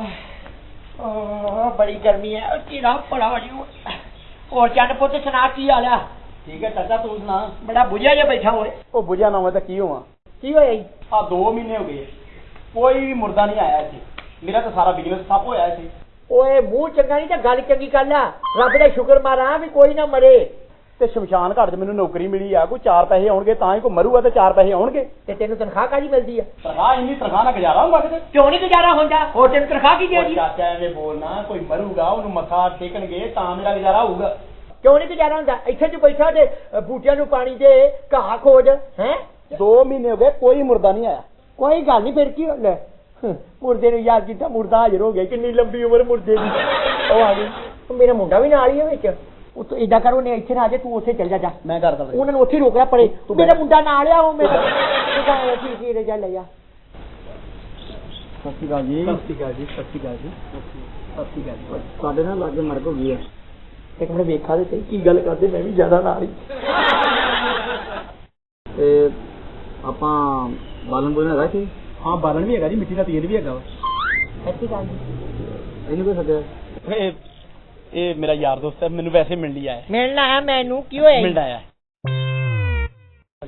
ਓ ਬੜੀ ਗਰਮੀ ਹੈ। ਚੀਰਾ ਬੜਾ ਜੀ ਹੋਰ ਚੰਨ ਪੁੱਤ ਸੁਣਾ ਕੀ ਹਾਲ ਆ? ਠੀਕ ਹੈ ਚਾਚਾ ਤੂੰ ਸੁਣਾ? ਬੜਾ ਬੁਝਿਆ ਜਿਹਾ ਬੈਠਾ ਹੋਏ ਉਹ ਬੁਝਿਆ ਨਾ ਹੋਵੇ ਤਾਂ ਕੀ ਹੋਵਾਂ? ਕੀ ਹੋਇਆ ਜੀ? ਆ 2 ਮਹੀਨੇ ਹੋ ਗਏ। ਕੋਈ ਵੀ ਮੁਰਦਾ ਨਹੀਂ ਆਇਆ ਇੱਥੇ। ਮੇਰਾ ਤਾਂ ਸਾਰਾ ਬਿਜ਼ਨਸ ਠੱਪ ਹੋਇਆ ਇੱਥੇ। ਓਏ ਮੂੰਹ ਚੰਗਾ ਨਹੀਂ ਤਾਂ ਗੱਲ ਚੰਗੀ ਕਰ ਲੈ। ਰੱਬ ਦਾ ਸ਼ੁਕਰ ਮਾਰਾ ਵੀ ਕੋਈ ਨਾ ਮਰੇ। ਤੇ ਸ਼ਮਸ਼ਾਨ ਘਾਟ 'ਚ ਮੈਨੂੰ ਨੌਕਰੀ ਮਿਲੀ ਆ ਕੋਈ 4 ਪੈਸੇ ਆਉਣਗੇ ਤਾਂ ਹੀ ਕੋਈ ਮਰੂਗਾ ਤੇ 4 ਪੈਸੇ ਆਉਣਗੇ। ਤੇ ਤੈਨੂੰ ਤਨਖਾਹ ਕਾਹਦੀ ਮਿਲਦੀ ਆ? ਤਨਖਾਹ ਇੰਨੀ ਤਨਖਾਹ ਨਾਲ ਗੁਜ਼ਾਰਾ ਹੁੰਦਾ ਕਿਤੇ? ਕਿਉਂ ਨਹੀਂ ਗੁਜ਼ਾਰਾ ਹੁੰਦਾ? ਹੋਰ ਤੈਨੂੰ ਤਨਖਾਹ ਕੀ ਦੇ ਉਹ ਜੀ ਚਾਚਾ ਐਵੇਂ ਬੋਲਣਾ ਕੋਈ ਮਰੂਗਾ ਉਹਨੂੰ ਮੱਥਾ ਟੇਕਣਗੇ ਤਾਂ ਮੇਰਾ ਗੁਜ਼ਾਰਾ ਹੋਊਗਾ। ਕਿਉਂ ਨਹੀਂ ਗੁਜ਼ਾਰਾ ਹੁੰਦਾ? ਇੱਥੇ ਤੂੰ ਬੈਠਾ ਤੇ ਬੂਟਿਆਂ ਨੂੰ ਪਾਣੀ ਦੇ ਘਾਹ ਖੋਜ ਹੈ? 2 ਮਹੀਨੇ ਹੋ ਗਏ ਕੋਈ ਮੁਰਦਾ ਨਹੀਂ ਆਇਆ। ਕੋਈ ਗੱਲ ਨਹੀਂ ਫਿਰ ਕੀ ਲੈ ਮੁਰਦੇ ਨੂੰ ਯਾਦ ਕੀਤਾ ਮੁਰਦਾ ਹਾਜ਼ਰ ਹੋ ਗਿਆ ਕਿੰਨੀ ਲੰਬੀ ਉਮਰ ਮੁਰਦੇ ਦੀ। ਉਹ ਆ ਗਈ। ਉਹ ਮੇਰਾ ਮੁੰਡਾ ਵੀ ਨਾਲ ਹੀ ਹੈ ਵਿੱਚ। ਉਹ ਤੂੰ ਇਦਾਂ ਕਰ ਉਹਨੇ ਇੱਥੇ ਨਾ ਆ ਜਾ ਤੂੰ ਉੱਥੇ ਚੱਲ ਜਾ ਜਾ। ਮੈਂ ਕਰਦਾ ਫਿਰ। ਉਹਨਾਂ ਨੂੰ ਉੱਥੇ ਹੀ ਰੋਕ ਲੈ ਪਰੇ। ਤੂੰ ਮੇਰਾ ਮੁੰਡਾ ਨਾਲ ਆ ਉਹ ਮੇਰਾ ਤੂੰ ਠੀਕ ਠੀਕ ਜਾ ਲੈ ਜਾ। ਸਤਿ ਸ਼੍ਰੀ ਅਕਾਲ ਜੀ। ਸਤਿ ਸ਼੍ਰੀ ਅਕਾਲ ਜੀ ਸਤਿ ਸ਼੍ਰੀ ਅਕਾਲ ਜੀ। ਸਤਿ ਸ਼੍ਰੀ ਅਕਾਲ ਜੀ। ਸਾਡੇ ਨਾਲ ਲੱਗੇ ਮਰਗ ਹੋ ਗਈ ਹੈ। ਇੱਕ ਮਿੰਟ ਵੇਖਾ ਤੇ ਸਹੀ ਕੀ ਗੱਲ ਕਰਦੇ ਮੈਂ ਵੀ ਜ਼ਿਆਦਾ ਨਾਲ ਹੀ। ਤੇ ਆਪਾਂ ਬਾਲਣ ਬੋਲਣਾ ਹੈਗਾ ਸੀ ਹਾਂ ਬਾਲਣ ਵੀ ਹੈਗਾ ਜੀ ਮਿੱਟੀ ਦਾ ਤੇਲ ਵੀ ਹੈਗਾ ਸੱਚੀ ਗੱਲ ਜੀ। ਇਹਨੂੰ ਕੋਈ ਸੱਦਿਆ? ਇਹ ਮੇਰਾ ਯਾਰ ਦੋਸਤ ਹੈ ਮੈਨੂੰ ਵੈਸੇ ਮਿਲਣ ਲਈ ਆਇਆ ਮਿਲਣਾ ਹੈ ਮੈਨੂੰ ਕੀ ਹੋਇਆ ਮਿਲਣ ਆਇਆ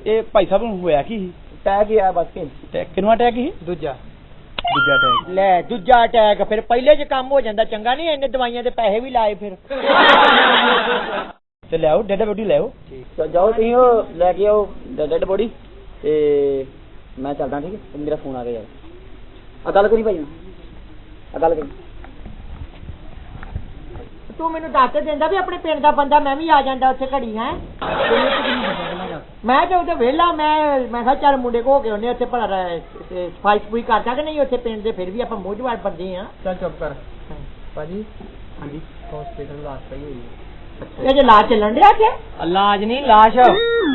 ਇਹ ਭਾਈ ਸਾਹਿਬ ਨੂੰ ਹੋਇਆ ਕੀ ਟੈਗ ਹੀ ਆ ਬਸ ਕਿ। ਤੇ ਕਿੰਨਾ ਅਟੈਕ ਸੀ? ਦੂਜਾ। ਦੂਜਾ ਅਟੈਕ ਲੈ ਦੂਜਾ ਅਟੈਕ ਫਿਰ ਪਹਿਲੇ ਚ ਕੰਮ ਹੋ ਜਾਂਦਾ ਚੰਗਾ ਨਹੀਂ ਇੰਨੇ ਦਵਾਈਆਂ ਦੇ ਪੈਸੇ ਵੀ ਲਾਏ ਫਿਰ। ਤੇ ਲਿਆਓ ਡੈਡਾ ਬੋਡੀ ਲਿਆਓ ਚਲ ਜਾਓ ਤੁਸੀਂ ਉਹ ਲੈ ਕੇ ਆਓ ਡੈਡ ਬੋਡੀ। ਤੇ ਮੈਂ ਚੱਲਦਾ ਠੀਕ ਹੈ? ਮੇਰਾ ਫੋਨ ਆ ਗਿਆ ਯਾਰ। ਆ ਗੱਲ ਕਰੀ ਭਾਈ ਆ ਗੱਲ ਕਰੀ। ਤੂੰ ਮੈਨੂੰ ਦੱਸ ਦਿੰਦਾ ਵੀ ਆਪਣੇ ਪਿੰਡ ਦਾ ਬੰਦਾ ਮੈਂ ਵੀ ਆ ਜਾਂਦਾ ਉੱਥੇ ਘੜੀ ਹੈ? ਮੈਂ ਤੇ ਉਹਦੇ ਵਿਹਲਾ ਮੈਂ ਮੈਂ ਕਿਹਾ ਚੱਲ ਮੁੰਡੇ ਕੋ ਹੋ ਕੇ ਉਹਨੇ ਉੱਥੇ ਭਲਾ ਤੇ ਸਫ਼ਾਈ ਸਫੂਈ ਕਰਦਾ ਕਿ ਨਹੀਂ ਉੱਥੇ ਪਿੰਡ ਦੇ ਫਿਰ ਵੀ ਆਪਾਂ ਮੋਝਵਾਰ ਬੰਦੇ ਆ ਚੱਲ ਚੁੱਪ ਕਰ। ਭਾਜੀ? ਹਾਂਜੀ। ਹਸਪੀਟਲ ਲਾਸ਼ ਪਈ ਹੋਈ ਹੈ। ਇਹ ਜੇ ਲਾ ਚੱਲਣ ਡਿਆ ਕਿ ਇਲਾਜ ਨਹੀਂ ਲਾਸ਼।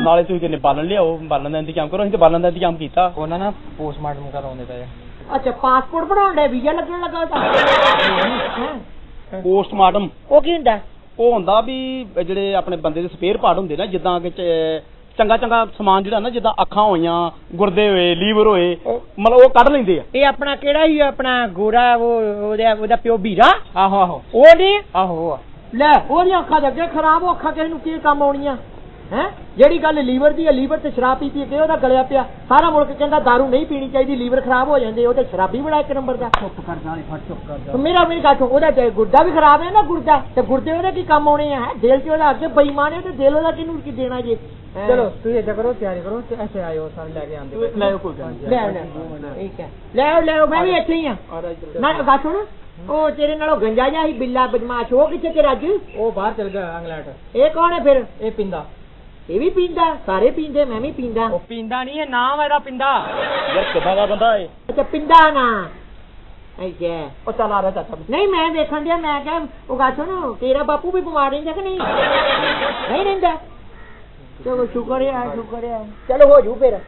ਨਾਲੇ ਤੁਸੀਂ ਕਿੰਨੇ ਬਾਲਣ ਲਿਆਓ ਬਾਲਣ ਦਾ ਇੰਤਜ਼ਾਮ ਕਰੋ ਅਸੀਂ ਤਾਂ ਬਾਲਣ ਦਾ ਇੰਤਜ਼ਾਮ ਕੀਤਾ। ਉਹਨਾਂ ਨਾ ਪੋਸਟਮਾਰਟਮ ਕਰਾਉਂਦੇ ਪਏ। ਅੱਛਾ ਪਾਸਪੋਰਟ ਬਣਾਉਣ ਦੇ ਵੀਜ਼ਾ ਲੱਗਣ ਲੱਗਾ ਤਾਂ? ਪੋਸਟਮਾਰਟਮ। ਉਹ ਕੀ ਹੁੰਦਾ? ਉਹ ਹੁੰਦਾ ਵੀ ਜਿਹੜੇ ਆਪਣੇ ਬੰਦੇ ਦੇ ਸਪੇਅਰ ਪਾਰਟ ਹੁੰਦੇ ਨਾ ਜਿੱਦਾਂ ਕਿ ਚੰਗਾ ਚੰਗਾ ਸਮਾਨ ਜਿਹੜਾ ਨਾ ਜਿੱਦਾਂ ਅੱਖਾਂ ਹੋਈਆਂ ਗੁਰਦੇ ਹੋਏ ਲੀਵਰ ਹੋਏ ਮਤਲਬ ਉਹ ਕੱਢ ਲੈਂਦੇ ਆ। ਇਹ ਆਪਣਾ ਕਿਹੜਾ ਹੀ ਆਪਣਾ ਗੋਰਾ ਉਹ ਉਹਦਾ ਉਹਦਾ ਪਿਓ ਵੀਰਾ ਆਹੋ ਆਹੋ। ਉਹ ਨਹੀਂ? ਆਹੋ। ਲੈ ਉਹਦੀਆਂ ਅੱਖਾਂ ਦੇ ਅੱਗੇ ਖਰਾਬ ਉਹ ਅੱਖਾਂ ਕਿਸੇ ਨੂੰ ਕੀ ਕੰਮ ਆਉਣੀਆਂ? ਹੈ? ਜਿਹੜੀ ਗੱਲ ਲੀਵਰ ਦੀ ਹੈ ਲੀਵਰ ਤੇ ਸ਼ਰਾਬ ਪੀ ਪੀ ਕੇ ਉਹਦਾ ਗਲਿਆ ਪਿਆ? ਸਾਰਾ ਮੁਲਕ ਕਹਿੰਦਾ दारू ਨਹੀਂ ਪੀਣੀ ਚਾਹੀਦੀ ਲੀਵਰ ਖਰਾਬ ਹੋ ਜਾਂਦੇ ਉਹ ਤੇ ਸ਼ਰਾਬੀ ਬੜਾ ਇੱਕ ਨੰਬਰ ਦਾ। ਚੁੱਪ ਕਰ ਜਾ ਫਟ ਚੁੱਪ ਕਰ ਮੇਰਾ ਮੇਰੀ ਗੱਲ ਉਹਦਾ ਤੇ ਗੁਰਦਾ ਵੀ ਖਰਾਬ ਹੈ ਨਾ ਗੁਰਦਾ ਤੇ ਗੁਰਦੇ ਉਹਦੇ ਕੀ ਕੰਮ ਆਉਣੇ ਆ? ਹੈਂ? ਦਿਲ ਚ ਉਹਦਾ ਅੱਗੇ ਬੇਈਮਾਨ ਹੈ ਤੇ ਦਿਲ ਉਹਦਾ ਕਿਹਨੂੰ ਕੀ ਦੇਣਾ ਜੇ? ਚਲੋ ਤੁਸੀਂ ਏਦਾਂ ਕਰੋ ਤਿਆਰੀ ਕਰੋ ਤੇ ਇੱਥੇ ਆਇਓ ਸਾਰੇ ਲੈ ਕੇ ਆਂਦੇ। ਲੈ ਕੋਈ ਗੱਲ ਨੀ। ਲੈ ਲੈ ਠੀਕ ਹੈ। ਲੈ ਆਓ, ਲੈ ਆਓ, ਮੈਂ ਵੀ ਇੱਥੇ ਹੀ ਆ। ਨਾ ਗੱਲ ਸੁਣ। ਉਹ ਤੇਰੇ ਨਾਲੋਂ ਗੰਜਾ ਸੀ ਬਿੱਲਾ ਬਦਮਾਸ਼ ਉਹ ਕਿੱਥੇ ਤੇ ਰਾਜੂ ਉਹ ਬਾਹਰ ਚਲ ਗਿਆ ਇੰਗਲੈਂਡ ਇਹ ਕੌਣ ਹੈ ਫਿਰ? ਇਹ ਪਿੰਦਾ। ਇਹ ਵੀ ਪੀਂਦਾ ਸਾਰੇ ਪੀਂਦੇ ਮੈਂ ਵੀ ਪੀਂਦਾ। ਉਹ ਪਿੰਦਾ ਨਹੀਂ ਇਹ ਨਾਮ ਇਹਦਾ ਪਿੰਦਾ। ਯਾਰ ਕਿੱਦਾਂ ਦਾ ਬੰਦਾ ਏ ਅੱਛਾ ਪਿੰਦਾ ਨਾ। ਅੱਛਾ ਉਹ ਚੱਲ ਆ ਰਿਹਾ ਚਾਚਾ ਨਹੀਂ ਮੈਂ ਵੇਖਣ ਡਿਆ ਮੈਂ ਕਿਹਾ ਉਹ ਗੱਲ ਸੁਣ ਤੇਰਾ ਬਾਪੂ ਵੀ ਬਿਮਾਰ ਰਹਿੰਦਾ ਕਿ ਨਹੀਂ? ਨਹੀਂ ਰਹਿੰਦਾ। ਚਲੋ ਸ਼ੁਕਰ ਹੈ ਸ਼ੁਕਰ ਹੈ। ਚਲੋ ਹੋ ਜੂ ਫਿਰ।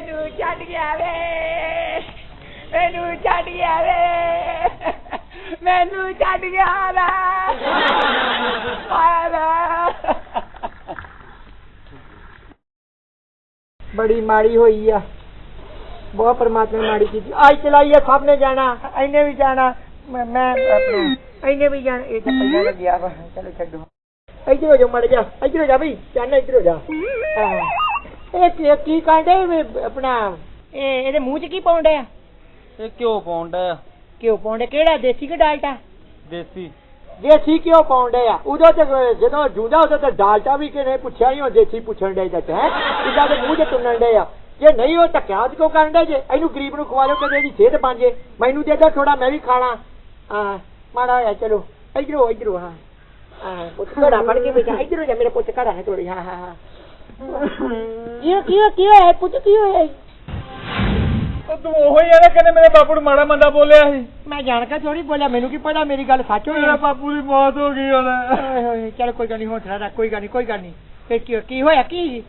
ਮੈਨੂੰ ਛੱਡ ਗਿਆ ਵੇ ਮੈਨੂੰ ਛੱਡ ਗਿਆ ਵੇ ਮੈਨੂੰ ਛੱਡ ਗਿਆ ਵੇ ਬੜੀ ਮਾੜੀ ਹੋਈ ਆ। ਬਹੁਤ ਪਰਮਾਤਮਾ ਨੇ ਮਾੜੀ ਕੀਤੀ। ਅੱਜ ਚਲਾਈ ਆ, ਸਭ ਨੇ ਜਾਣਾ। ਇਹਨੇ ਵੀ ਜਾਣਾ। ਮੈਂ ਮੈਂ ਵੀ ਜਾਣਾ। ਇਹ ਤਾਂ ਪਹਿਲਾਂ ਦਾ ਵਾ। ਚਲੋ ਛੱਡੋ। ਇੱਧਰ ਹੋ ਜਾ, ਮੜ ਜਾ। ਇੱਧਰ ਹੋ ਜਾ ਬਈ। ਚੰਨ ਇੱਧਰ ਹੋ ਜਾ। ਆਹ। ਇਹ ਕੀ- ਕੀ ਕਹਿੰਦੇ ਵੀ ਆਪਣਾ? ਇਹ ਇਹਦੇ ਮੂੰਹ 'ਚ ਕੀ ਪਾਉਂਦੇ ਆ ਇਹ ਕਿਉਂ ਪਾਉਂਦਾ ਘਿਓ ਪਾਉਂਦੇ ਕਿਹੜਾ ਦੇਸੀ ਕਿ ਡਾਲਟਾ? ਦੇਸੀ। ਦੇਸੀ ਕਿਉਂ ਪਾਉਂਦੇ ਆ ਉਦੋਂ ਤੇ ਜਦੋਂ ਜੂਦਾ ਉਦੋਂ ਤੇ ਡਾਲਟਾ ਵੀ ਕਿਨੇ ਪੁੱਛਿਆ ਨਹੀਂ ਉਹ ਦੇਸੀ ਪੁੱਛਣ ਦੇ ਜੱਟ ਹੈ? ਕਿੱਦਾਂ ਦੇ ਮੂੰਹ 'ਚ ਤੁੰਨਣ ਦੇ ਆ। ਜੇ ਨਹੀਂ ਉਹ ਧੱਕਿਆ ਤੇ ਕਿਉਂ ਕਰਨ ਦੇ ਜੇ? ਇਹਨੂੰ ਗਰੀਬ ਨੂੰ ਖਵਾ ਲਓ ਕਦੇ ਇਹਦੀ ਸਿਹਤ ਬਣ ਜੇ। ਮੈਨੂੰ ਦੇ ਦੇ ਥੋੜਾ ਮੈਂ ਵੀ ਖਾਣਾ ਆ ਮਾੜਾ ਹੋਇਆ ਚਲੋ। ਇਧਰੋਂ ਇਧਰੋਂ ਹਾਂ। ਹਾਂ ਪੁੱਤ ਘੜਾ ਫੜ ਕੇ ਬੈਠਾ। ਇਧਰੋਂ ਜਾ ਮੇਰਾ ਪੁੱਤ ਘੜਾ ਹੈ ਥੋੜੀ ਹਾਂ ਹਾਂ ਹਾਂ। ਕਿਉਂ ਕਿਉਂ ਕਿਉਂ ਹੈ ਪੁੱਤ ਕੀ ਹੋਇਆ ਈ? ਉਹ ਤੂੰ ਉਹੋ ਹੀ ਆ ਨਾ ਕਹਿੰਦੇ ਮੇਰੇ ਬਾਪੂ ਨੂੰ ਮਾੜਾ ਮੰਦਾ ਬੋਲਿਆ ਸੀ। ਮੈਂ ਜਾਣ ਕੇ ਥੋੜੀ ਬੋਲਿਆ ਮੈਨੂੰ ਕੀ ਪਤਾ ਮੇਰੀ ਗੱਲ ਸੱਚ ਹੋਈ ਆ। ਬਾਪੂ ਦੀ ਮੌਤ ਹੋ ਗਈ ਹੁਣ। ਓਏ ਹੋਏ ਚਲ ਕੋਈ ਗੱਲ ਨਹੀਂ ਹੌਸਲਾ ਰੱਖ ਕੋਈ ਗੱਲ ਨਹੀਂ ਕੋਈ ਗੱਲ ਨਹੀਂ ਫਿਰ ਕੀ ਕੀ ਹੋਇਆ ਕੀ?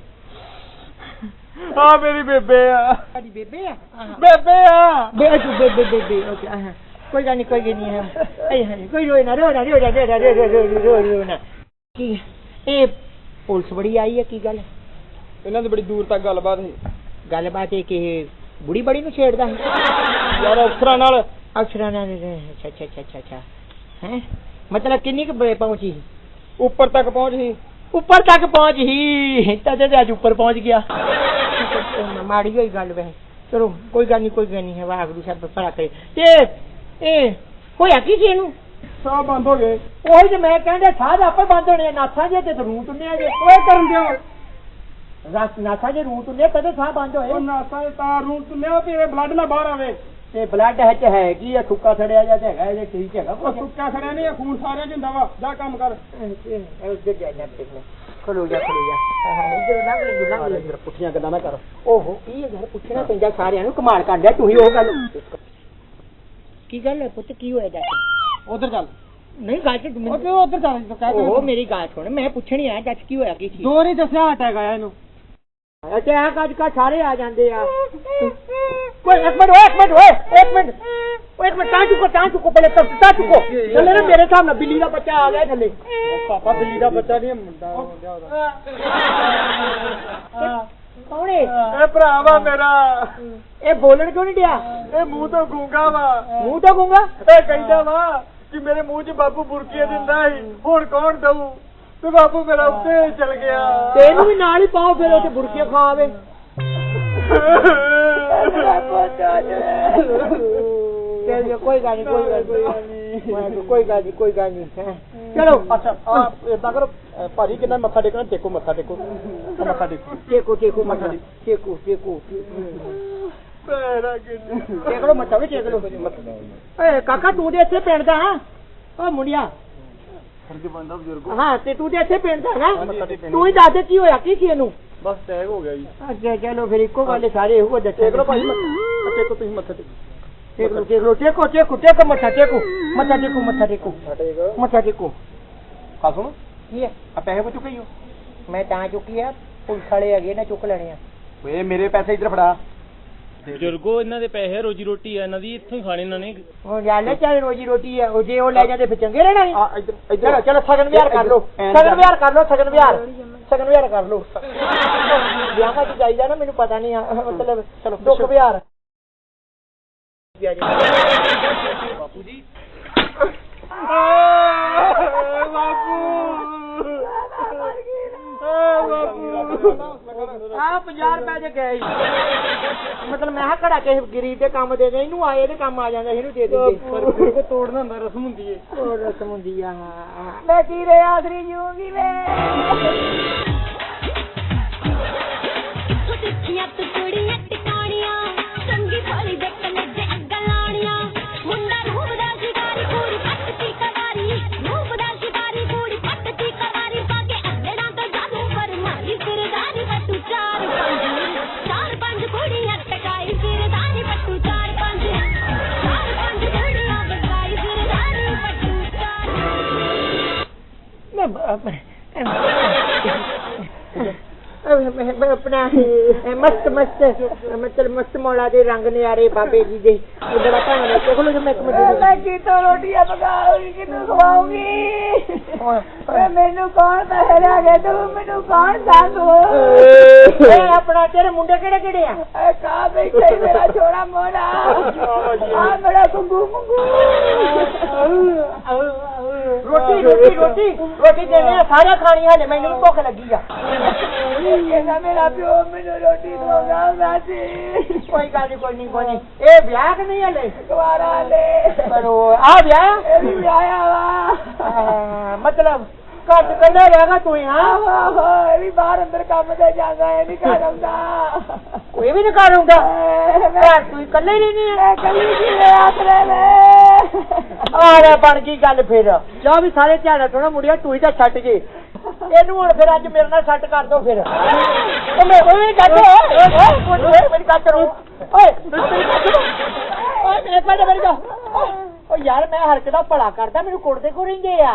ਆ ਮੇਰੀ ਬੇਬੇ ਆ। ਸਾਡੀ ਬੇਬੇ ਆ? ਆਹ। ਬੇਬੇ ਆ। ਬੇ ਤੂੰ ਬੇਬੇ ਬੇਬੇ ਓਕੇ ਆਹ। ਕੋਈ ਗੱਲ ਨਹੀਂ ਕੋਈ ਗੱਲ ਨਹੀਂ ਹੈ ਅਈ ਹਾਂ ਕੋਈ ਰੋਏ ਨਾ ਰੋ ਨਾ ਰੋ ਨਾ ਰੋ ਨਾ ਰੋ ਰੋ ਰੋ ਰੋ ਰੋ ਨਾ ਕੀ ਇਹ ਪੁਲਿਸ ਬੜੀ ਆਈ ਹੈ ਕੀ ਗੱਲ? ਇਹਨਾਂ ਦੀ ਬੜੀ ਦੂਰ ਤੱਕ ਗੱਲਬਾਤ ਸੀ ਗੱਲਬਾਤ ਇਹ ਕਿ ਬੁੜੀ ਬੜੀ ਨੂੰ ਛੇੜਦਾ ਹੈ। ਯਾਰ ਅਫਸਰਾਂ ਨਾਲ। ਅਫਸਰਾਂ ਨਾਲ ਅੱਛਾ ਅੱਛਾ ਅੱਛਾ ਹੈ? ਮਤਲਬ ਕਿੰਨੀ ਕੁ ਬੇ ਪਹੁੰਚੀ? ਉੱਪਰ ਤੱਕ ਪਹੁੰਚ ਸੀ ਉੱਪਰ ਤੱਕ ਪਹੁੰਚ ਹੀ ਤਦੇ ਤੇ ਅੱਜ ਉੱਪਰ ਪਹੁੰਚ ਗਿਆ। ਮਾੜੀ ਹੋਈ ਗੱਲ ਵੈ ਚਲੋ ਕੋਈ ਗੱਲ ਨਹੀਂ ਕੋਈ ਗੱਲ ਨਹੀਂ ਹੈ ਵਾਹਿਗੁਰੂ ਸਾਹਿਬ ਭਲਾ ਕਰੇ। ਤੇ ਇਹ ਹੋਇਆ ਕੀ ਸੀ ਇਹਨੂੰ? ਸਾਹ ਬੰਦ ਹੋ ਗਏ। ਉਹੀ ਤੇ ਮੈਂ ਕਹਿੰਦਾ ਸਾਧ ਆਪੇ ਬੰਦ ਹੋਣੇ ਨਾਥਾਂ ਜੇ ਤੇ ਰੂਹ ਤੁੰਨਿਆ ਜੇ। ਓਏ ਕਰਨ ਦਿਓ। ਰਸ ਨਾਥਾਂ ਜੇ ਰੂਹ ਤੁੰਨੇ ਤਦੇ ਸਾਹ ਬੰਦ ਉਹ ਹੋਏ ਨਾਸਾ ਤਾਂ ਰੂਟ ਤੁਲਿਆ ਵੀ ਇਹ ਬਲੱਡ ਨਾ ਬਾਹਰ ਆਵੇ। ਤੇ ਬਲੱਡ ਹੈ ਚ ਹੈ ਕੀ ਆ ਥੁੱਕਾ ਛੜਿਆ ਜਾਂ ਤੇ ਹੈਗਾ ਇਹਦੇ ਠੀਕ ਹੈਗਾ ਉਹ ਸੁੱਕਾ ਖੜਿਆ ਨਹੀਂ ਖੂਨ ਸਾਰਿਆਂ ਚ ਹੁੰਦਾ ਵਾ। ਜਾ ਕੰਮ ਕਰ। ਉੱਧਰ ਜਾ ਜਾ ਖਲੋ ਜਾ ਖਲੋ ਜਾ। ਹਾਂ ਇੱਧਰ ਨਾ ਕੋਈ ਗੁਨਾਹ ਨਹੀਂ ਪੁੱਠੀਆਂ ਗੱਲਾਂ ਨਾ ਕਰ। ਓਹੋ ਕੀ ਹੈ ਯਾਰ ਪੁੱਛਣਾ ਪੈਂਦਾ ਸਾਰਿਆਂ ਨੂੰ ਕਮਾਲ ਕਰਦਾ ਤੂੰ ਹੀ ਉਹ ਗੱਲ। ਕੀ ਗੱਲ ਹੈ ਪੁੱਤ ਕੀ ਹੋਇਆ ਜਾ ਉਧਰ ਚੱਲ। ਨਹੀਂ ਗੱਲ ਤੇ ਉਹ ਕਿਉਂ ਉਧਰ ਚੱਲ ਤੂੰ ਕਹਿ ਉਹ ਮੇਰੀ ਗੱਲ ਸੁਣ ਮੈਂ ਪੁੱਛਣੀ ਆ ਜੱਜ ਕੀ ਹੋਇਆ ਕੀ ਸੀ? ਦੋ ਨਹੀਂ ਦੱਸਿਆ ਅਟੈਕ ਆਇਆ ਇਹਨੂੰ। ਅੱਛਾ ਆ ਕੱਜ ਕਾ ਸਾਰੇ ਆ ਜਾਂਦੇ ਆ। ਕੋਈ ਇੱਕ ਮਿੰਟ ਓਏ ਇੱਕ ਮਿੰਟ ਓਏ ਇੱਕ ਮਿੰਟ। ਓਏ ਇੱਕ ਮਿੰਟ ਤਾਂ ਚੁੱਕੋ ਤਾਂ ਚੁੱਕੋ ਪਹਿਲੇ ਤਾਂ ਤਾਂ ਚੁੱਕੋ। ਥੱਲੇ ਨਾ ਮੇਰੇ ਸਾਹਮਣੇ ਬਿੱਲੀ ਦਾ ਬੱਚਾ ਆ ਗਿਆ ਥੱਲੇ। ਪਾਪਾ ਬਿੱਲੀ ਦਾ ਬੱਚਾ ਨਹੀਂ ਮੁੰਡਾ ਹੋ ਗਿਆ ਉਹਦਾ। ਕੌਣ ਇਹ ਭਰਾਵਾ ਮੇਰਾ। ਇਹ ਬੋਲਣ ਕਿਉਂ ਨਹੀਂ ਡਿਆ? ਇਹ ਮੂੰਹ ਤੋਂ ਗੂੰਗਾ ਵਾ। ਮੂੰਹ ਤੋਂ ਗੂੰਗਾ? ਇਹ ਕਹਿੰਦਾ ਵਾ ਕਿ ਮੇਰੇ ਮੂੰਹ 'ਚ ਬਾਪੂ ਬੁਰਕੀਆਂ ਦਿੰਦਾ ਸੀ। ਹੁਣ ਕੌਣ ਦਊ? ਤੇ ਬਾਪੂ ਮੇਰਾ ਉੱਤੇ ਚਲ ਗਿਆ। ਤੇ ਇਹਨੂੰ ਵੀ ਨਾਲ ਹੀ ਪਾਓ ਫਿਰ ਉੱਥੇ ਬੁਰਕੀਆਂ ਖਾਵੇ ਚੱਲ ਕੋਈ ਗੱਲ ਨਹੀਂ ਕੋਈ ਗੱਲ ਨਹੀਂ ਕੋਈ ਗੱਲ ਨਹੀਂ ਕੋਈ ਗੱਲ ਨਹੀਂ। ਚਲੋ। ਅੱਛਾ ਆ ਇਦਾਂ ਕਰੋ ਭਾਜੀ ਕਿੰਨਾ ਮੱਥਾ ਟੇਕਣਾ? ਟੇਕੋ ਮੱਥਾ ਟੇਕੋ। ਮੱਥਾ ਟੇਕੋ। ਟੇਕੋ ਟੇਕੋ ਮੱਥਾ ਟੇਕੋ। ਟੇਕੋ ਟੇਕ। ਲੋ ਮੱਥਾ ਵੀ ਟੇਕ ਲੋ ਏ ਕਾਕਾ ਤੂੰ ਤੇ ਇੱਥੇ ਪਿੰਡ ਦਾ ਹਾਂ। ਓ ਮੁੰਡਿਆ। ਫਰਜ਼ ਬੰਦਾ ਬਜ਼ੁਰਗ ਹਾਂ। ਤੇ ਤੂੰ ਤੇ ਇੱਥੇ ਪਿੰਡ ਦਾ ਨਾ। ਤੂੰ ਹੀ ਦੱਸ ਦੇ ਕੀ ਹੋਇਆ ਕੀ ਸੀ ਇਹਨੂੰ ਬਸ ਟੈਗ ਹੋ ਗਿਆ ਜੀ। ਅੱਛਾ ਚਲੋ ਫਿਰ ਇੱਕੋ ਗੱਲ ਹੈ, ਸਾਰੇ ਇਹੋ ਦੱਸੇ ਟੇਕ ਲਓ ਮੱਥਾ ਟੇਕੋ ਤੁਸੀਂ ਮੱਥਾ ਟੇਕੋ। ਟੇਕ ਲੋ ਟੇਕ ਲੋ ਟੇਕੋ ਟੇਕੋ ਟੇਕੋ ਮੱਥਾ ਟੇਕੋ। ਮੱਥਾ ਟੇਕੋ ਮੱਥਾ ਟੇਕੋ। ਮੱਥਾ ਟੇਕੋ। ਹਾਂ ਸੁਣ। ਕੀ ਹੈ? ਆ ਪੈਸੇ ਕੋ ਚੁੱਕੇ ਹੀ ਹੋ ਮੈਂ ਤਾਂ ਚੁੱਕੀ ਆ ਪੁਲਿਸ ਵਾਲੇ ਹੈਗੇ ਨਾ ਚੁੱਕ ਲੈਣੇ ਆ। ਓਏ ਮੇਰੇ ਪੈਸੇ ਇੱਧਰ ਫੜਾ। ਬਜ਼ੁਰਗੋ ਇਹਨਾਂ ਦੇ ਪੈਸੇ ਰੋਜੀ ਰੋਟੀ ਆ ਇਹਨਾਂ ਦੀ ਇੱਥੋਂ ਹੀ ਖਾਣੇ ਇਹਨਾਂ ਨੇ। ਉਹ ਗੱਲ ਚੱਲ ਰੋਜੀ ਰੋਟੀ ਆ ਉਹ ਜੇ ਉਹ ਲੈ ਜਾਂਦੇ ਫਿਰ ਚੰਗੇ ਰਹਿਣਾ ਸੀ। ਆ ਇੱਧਰ ਚਲੋ ਇੱਧਰ। ਚਲੋ ਸਗਨ ਵਿਹਾਰ ਕਰ ਲੋ ਐਨ ਸਗਨ। ਵਿਹਾਰ ਕਰ ਲੋ ਸਗਨ ਵਿਹਾਰ। ਸਗਨ ਵਿਹਾਰ ਕਰ ਲੋ ਵਿਆਹਾਂ ਚ ਜਾਈਦਾ ਨਾ ਮੈਨੂੰ ਪਤਾ ਨਹੀਂ ਆ। ਮਤਲਬ ਚਲੋ ਦੁੱਖ ਵਿਹਾਰ। ਆ 50 ਰੁਪਏ ਦੇ ਗਏ ਸੀ। ਮਤਲਬ ਮੈਂ ਕਿਹਾ ਘੜਾ ਕਿਸੇ ਗਰੀਬ ਦੇ ਕੰਮ ਦੇ ਦੇ ਇਹਨੂੰ ਆਏ ਦੇ ਕੰਮ ਆ ਜਾਂਦਾ ਇਹਨੂੰ ਦੇ ਦਿੰਦੇ। ਪਰ ਫਿਰ ਕੋ ਤੋੜਨਾ ਹੁੰਦਾ ਰਸਮ ਹੁੰਦੀ ਏ। ਉਹ ਰਸਮ ਹੁੰਦੀ ਆ। ਮੈਂ ਕੀ ਰੇ ਆਖਰੀ ਜੂਗੀ ਵੇ ਆਪਣਾ ਇਹ ਮਸਤ ਮਸਤ ਮਤਲਬ ਮਸਤ ਮੌਲਾ ਦੇ ਰੰਗ ਨਿਆਰੇ ਬਾਬੇ ਜੀ ਦੇ। ਇਹ ਬੜਾ ਭਾਣਾ ਨੇ ਕੋਲ ਜੋ ਮੈਂ ਇੱਕ ਮਿੰਟ ਮੈਂ ਕਿਤੋਂ ਰੋਟੀਆਂ ਪਕਾਉਂਗੀ ਕਿਤੋਂ ਖਵਾਉਂਗੀ? ਮੈਨੂੰ ਕੌਣ ਪੈਸੇ ਲੈ ਗਿਆ ਤੂੰ ਮੈਨੂੰ ਕੌਣ ਦੱਸ ਇਹ ਆਪਣਾ ਤੇਰੇ ਮੁੰਡੇ ਕਿਹੜੇ ਕਿਹੜੇ ਆ? ਐ ਕਾ ਬੈਠੇ ਮੇਰਾ ਛੋੜਾ ਮੋੜਾ ਆ ਮੇਰਾ ਗੁੰਗੂ ਮੁੰਗੂ ਰੋਟੀ ਰੋਟੀ ਰੋਟੀ। ਰੋਟੀ ਦੇਣੇ ਆ ਸਾਰਾ ਖਾਣੀ ਹਲੇ ਮੈਨੂੰ ਵੀ ਭੁੱਖ ਲੱਗੀ ਆ। ਕਹਿੰਦਾ ਮੇਰਾ ਪਿਓ ਮੈਨੂੰ ਰੋਟੀ ਦਵਾਉਂਦਾ ਸਾਜੀ ਕੋਈ ਗੱਲ ਨੀ ਕੋਈ ਨਹੀਂ ਕੋਈ ਨਹੀਂ ਇਹ ਵਿਆਹ ਕਿ ਨਹੀਂ ਹਲੇ? ਕੁਆਰਾ ਲੈ ਪਰ ਉਹ ਆ ਵਿਆਹ? ਇਹ ਵੀ ਆਇਆ ਵਾ। ਅਹ ਮਤਲਬ ਘਰ ਚ ਕੱਲਾ ਰਹੇਗਾ ਤੂੰ ਹੀ ਹਾਂ। ਆਹੋ ਆਹੋ ਇਹ ਵੀ ਬਾਹਰ ਅੰਦਰ ਕੰਮ ਤੇ ਜਾਂਦਾ ਇਹ ਨਹੀਂ ਘਰ ਆਉਂਦਾ। ਕੋਈ ਵੀ ਨਹੀਂ ਹੁੰਦਾ ਘਰ ਤੂੰ ਇਕੱਲੇ ਹੀ ਨਹੀਂ ਹੈ ਮੈਂ ਕੱਲੀ ਕਿਵੇਂ ਆਸਰੇ ਵੇ ਆਰੇ ਬਣ ਗਈ ਗੱਲ ਫਿਰ। ਲਓ ਵੀ ਸਾਰੇ ਧਿਆਨ ਰੱਖਣਾ ਮੁੰਡਿਆ ਤੂੰ ਹੀ ਤਾਂ ਛੱਟ ਜੇ ਇਹਨੂੰ ਹੁਣ ਫਿਰ ਅੱਜ ਮੇਰੇ ਨਾਲ ਛੱਟ ਕਰ ਦੋ ਫਿਰ। ਉਹ ਮੈਂ ਉਹ ਵੀ ਕੱਟ ਓਏ ਮੇਰੀ ਗੱਲ ਕਰੋ ਓਏ ਮੇਰੀ ਗੱਲ ਓਏ ਇੱਕ ਮਿੰਟ ਮੇਰੀ ਗੱਲ ਉਹ ਯਾਰ ਮੈਂ ਹਰਕ ਦਾ ਭਲਾ ਕਰਦਾ ਮੈਨੂੰ ਕੁੱਟਦੇ ਕੋ ਰਹਿੰਦੇ ਆ।